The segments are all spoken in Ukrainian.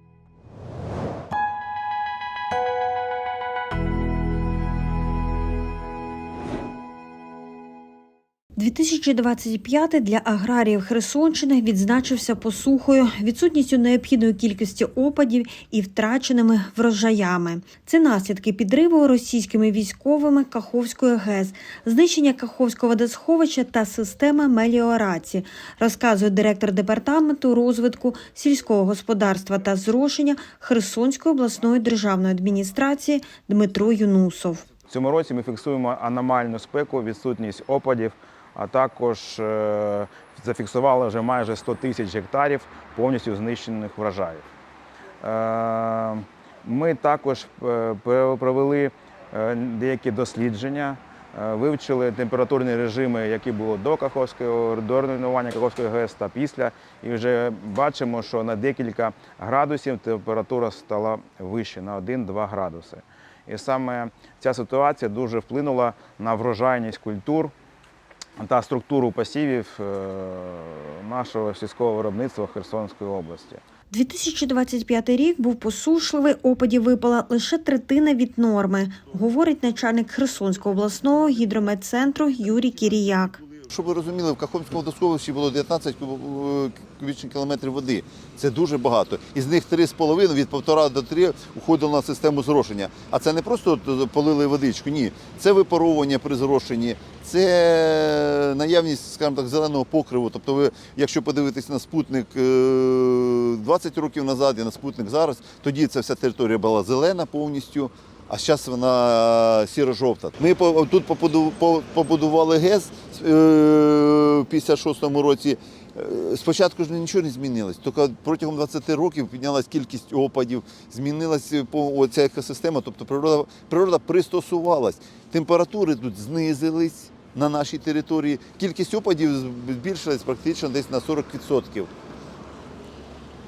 – 2025 для аграріїв Херсонщини відзначився посухою, відсутністю необхідної кількості опадів і втраченими врожаями. Це наслідки підриву російськими військовими Каховської ГЕС, знищення Каховського водосховища та системи меліорації, розказує директор департаменту розвитку сільського господарства та зрошення Херсонської обласної державної адміністрації Дмитро Юнусов. В цьому році ми фіксуємо аномальну спеку, відсутність опадів, а також е, зафіксували вже майже 100 тисяч гектарів повністю знищених врожаїв. Е, Ми також е, провели деякі дослідження, вивчили температурні режими, які були до Каховського до руйнування Каховської ГЕС та після. І вже бачимо, що на декілька градусів температура стала вище на 1-2 градуси. І саме ця ситуація дуже вплинула на врожайність культур та структуру посівів е, нашого сільського виробництва Херсонської області. 2025 рік був посушливий, опадів випала лише третина від норми, говорить начальник Херсонського обласного гідрометцентру Юрій Кіріяк. Щоб ви розуміли, в Кахомському водосховищі було 19 е, кубічних кілометрів води. Це дуже багато. Із них 3,5 від 1,5 до 3 уходило на систему зрошення. А це не просто полили водичку, ні. Це випаровування при зрошенні, це наявність, скажімо так, зеленого покриву. Тобто, ви, якщо подивитись на спутник е, 20 років назад і на спутник зараз, тоді ця вся територія була зелена повністю. А зараз вона сіро-жовта. Ми тут побудували ГЕС е, в 56-му році. Е, Спочатку ж нічого не змінилось. Тільки протягом 20 років піднялась кількість опадів, змінилася ця екосистема, тобто природа, природа пристосувалась. Температури тут знизились на нашій території. Кількість опадів збільшилась практично десь на 40%.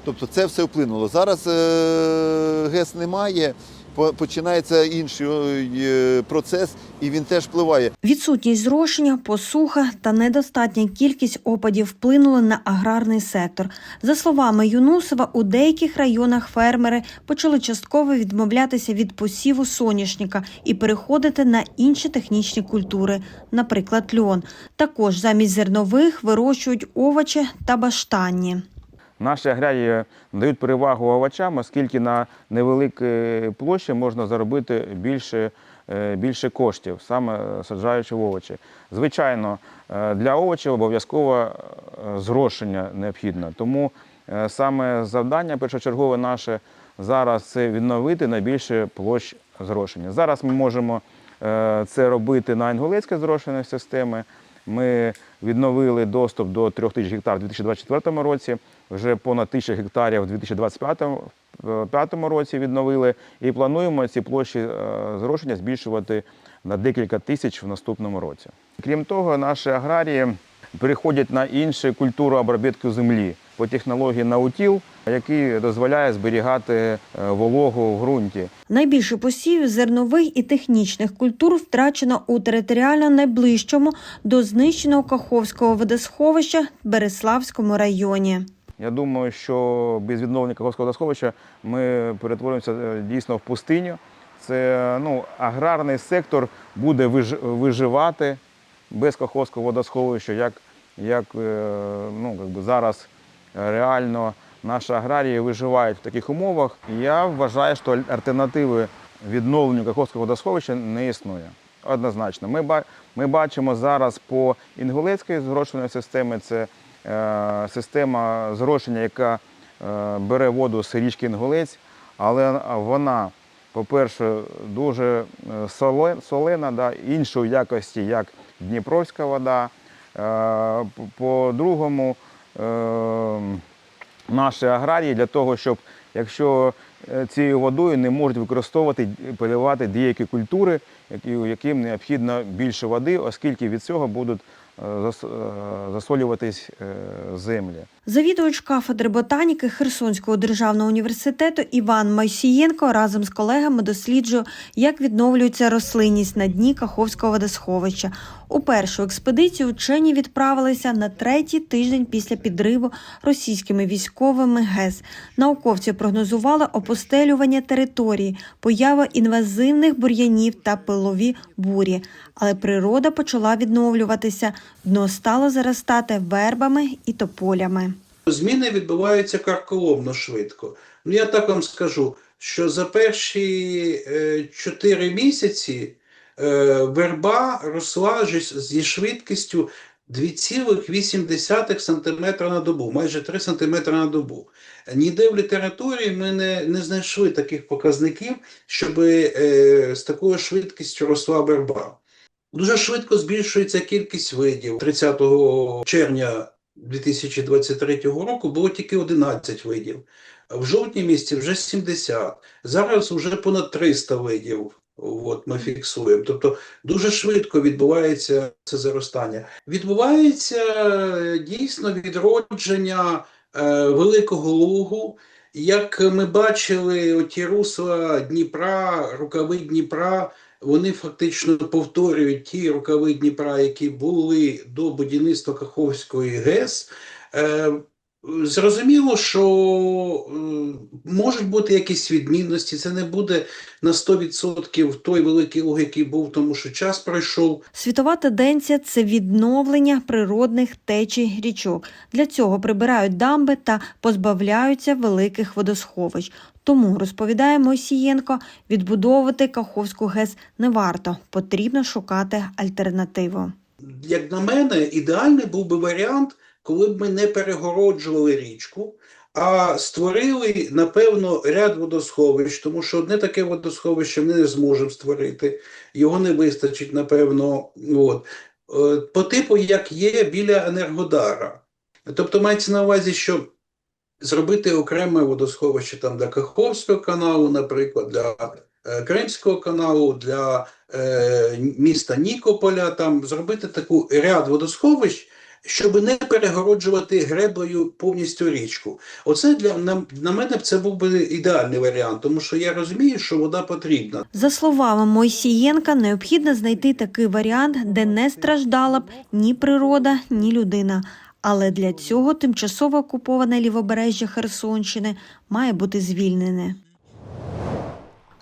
Тобто це все вплинуло. Зараз е, ГЕС немає, починається інший е, процес, і він теж впливає. Відсутність зрошення, посуха та недостатня кількість опадів вплинули на аграрний сектор. За словами Юнусова, у деяких районах фермери почали частково відмовлятися від посіву соняшника і переходити на інші технічні культури, наприклад, льон. Також замість зернових вирощують овочі та баштанні. Наші аграрії дають перевагу овочам, оскільки на невеликій площі можна заробити більше, е, більше коштів, саме саджаючи в овочі. Звичайно, е, для овочів обов'язково е, зрошення необхідно. Тому саме завдання першочергове наше зараз це відновити найбільше площ зрошення. Зараз ми можемо це робити на інгулецькій зрошеній системі. Ми відновили доступ до 3 тисяч гектар у 2024 році, вже понад 1000 гектарів у 2025 2025 році відновили і плануємо ці площі е, зрошення збільшувати на декілька тисяч в наступному році. Крім того, наші аграрії переходять на іншу культуру обробітку землі по технології наутіл, який дозволяє зберігати е, вологу в ґрунті. Найбільше посівів зернових і технічних культур втрачено у територіально найближчому до знищеного Каховського водосховища Береславському районі. Я думаю, що без відновлення Каховського водосховища ми перетворимося е, дійсно в пустиню. Це ну, аграрний сектор буде виживати без Каховського водосховища, як, як е, ну, як би зараз реально наші аграрії виживають в таких умовах. Я вважаю, що альтернативи відновленню Каховського водосховища не існує. Однозначно. Ми, ми бачимо зараз по інгулецькій зрошеної системі, це е, система зрошення, яка е, бере воду з річки Інгулець, але вона, по-перше, дуже е, солена, да, іншої якості, як Дніпровська вода. Е, по- По-другому, наші аграрії для того, щоб якщо е, цією водою не можуть використовувати поливати деякі культури, яким необхідно більше води, оскільки від цього будуть е, зас- е, засолюватись е, землі. Завідувач кафедри ботаніки Херсонського державного університету Іван Майсієнко разом з колегами досліджує, як відновлюється рослинність на дні Каховського водосховища. У першу експедицію вчені відправилися на третій тиждень після підриву російськими військовими ГЕС. Науковці прогнозували опустелювання території, появу інвазивних бур'янів та пилові бурі. Але природа почала відновлюватися. Дно стало заростати вербами і тополями. Зміни відбуваються карколомно швидко. Ну, я так вам скажу, що за перші е, 4 місяці е, верба росла зі швидкістю 2,8 см на добу, майже 3 см на добу. Ніде в літературі ми не, не знайшли таких показників, щоб е, з такою швидкістю росла верба. Дуже швидко збільшується кількість видів. 30 червня 2023 року було тільки 11 видів. В жовтні місяці вже 70. Зараз вже понад 300 видів. От ми фіксуємо. Тобто дуже швидко відбувається це заростання. Відбувається е, дійсно відродження е, великого лугу. Як ми бачили, оті русла Дніпра, рукави Дніпра, вони фактично повторюють ті рукави Дніпра, які були до будівництва Каховської ГЕС. Зрозуміло, що е, можуть бути якісь відмінності. Це не буде на 100% той великий луг, який був, тому що час пройшов. Світова тенденція це відновлення природних течій річок. Для цього прибирають дамби та позбавляються великих водосховищ. Тому розповідає Мойсієнко, відбудовувати Каховську ГЕС не варто, потрібно шукати альтернативу. Як на мене, ідеальний був би варіант, коли б ми не перегороджували річку, а створили, напевно, ряд водосховищ, тому що одне таке водосховище ми не зможемо створити, його не вистачить, напевно. От. Е, По типу, як є біля Енергодара. Тобто мається на увазі, що зробити окреме водосховище там для Каховського каналу, наприклад, для е, Кримського каналу, для е, міста Нікополя, там зробити таку ряд водосховищ, щоб не перегороджувати греблею повністю річку. Оце для на, на мене це був би ідеальний варіант, тому що я розумію, що вода потрібна. За словами Мойсієнка, необхідно знайти такий варіант, де не страждала б ні природа, ні людина. Але для цього тимчасово окуповане лівобережжя Херсонщини має бути звільнене.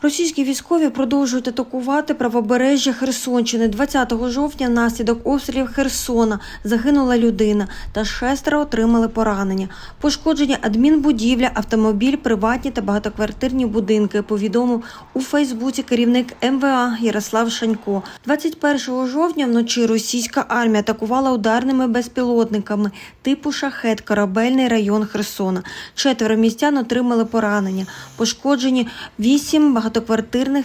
Російські військові продовжують атакувати правобережжя Херсонщини. 20 жовтня внаслідок обстрілів Херсона загинула людина та шестеро отримали поранення. Пошкоджені адмінбудівля, автомобіль, приватні та багатоквартирні будинки. Повідомив у Фейсбуці керівник МВА Ярослав Шанько. 21 жовтня вночі російська армія атакувала ударними безпілотниками типу шахет корабельний район Херсона. Четверо містян отримали поранення. Пошкоджені 8 багатоквартирних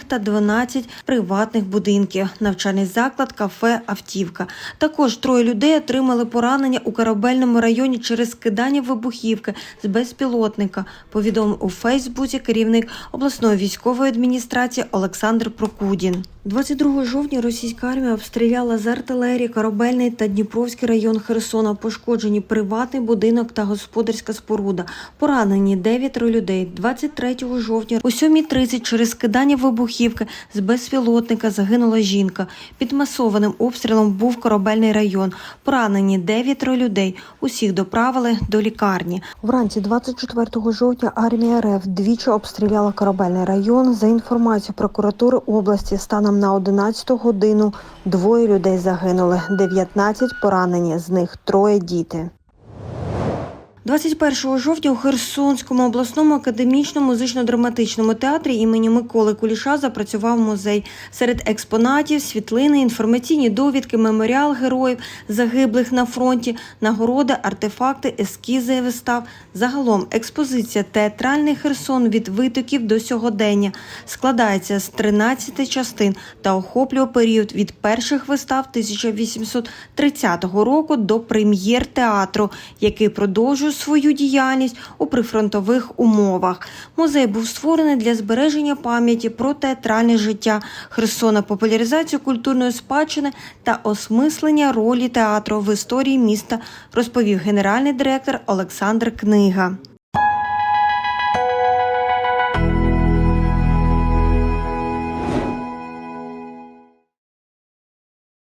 та 12 приватних будинків, навчальний заклад, кафе, автівка. Також троє людей отримали поранення у корабельному районі через скидання вибухівки з безпілотника. Повідомив у Фейсбуці керівник обласної військової адміністрації Олександр Прокудін. 22 жовтня російська армія обстріляла з артилерії корабельний та Дніпровський район Херсона. Пошкоджені приватний будинок та господарська споруда. Поранені дев'ятеро людей. 23 жовтня о 7.30 через скидання вибухівки з безпілотника загинула жінка. Під масованим обстрілом був корабельний район. Поранені дев'ятеро людей. Усіх доправили до лікарні. Вранці 24 жовтня армія РФ двічі обстріляла корабельний район. За інформацією прокуратури області, станом на 11 годину двоє людей загинули, 19 поранені, з них троє діти. 21 жовтня у Херсонському обласному академічному музично-драматичному театрі імені Миколи Куліша запрацював музей. Серед експонатів світлини, інформаційні довідки, меморіал героїв, загиблих на фронті, нагороди, артефакти, ескізи вистав. Загалом експозиція Театральний Херсон від витоків до сьогодення складається з 13 частин та охоплює період від перших вистав 1830 року до прем'єр театру, який продовжує свою діяльність у прифронтових умовах. Музей був створений для збереження пам'яті про театральне життя Херсона, популяризацію культурної спадщини та осмислення ролі театру в історії міста, розповів генеральний директор Олександр Книга.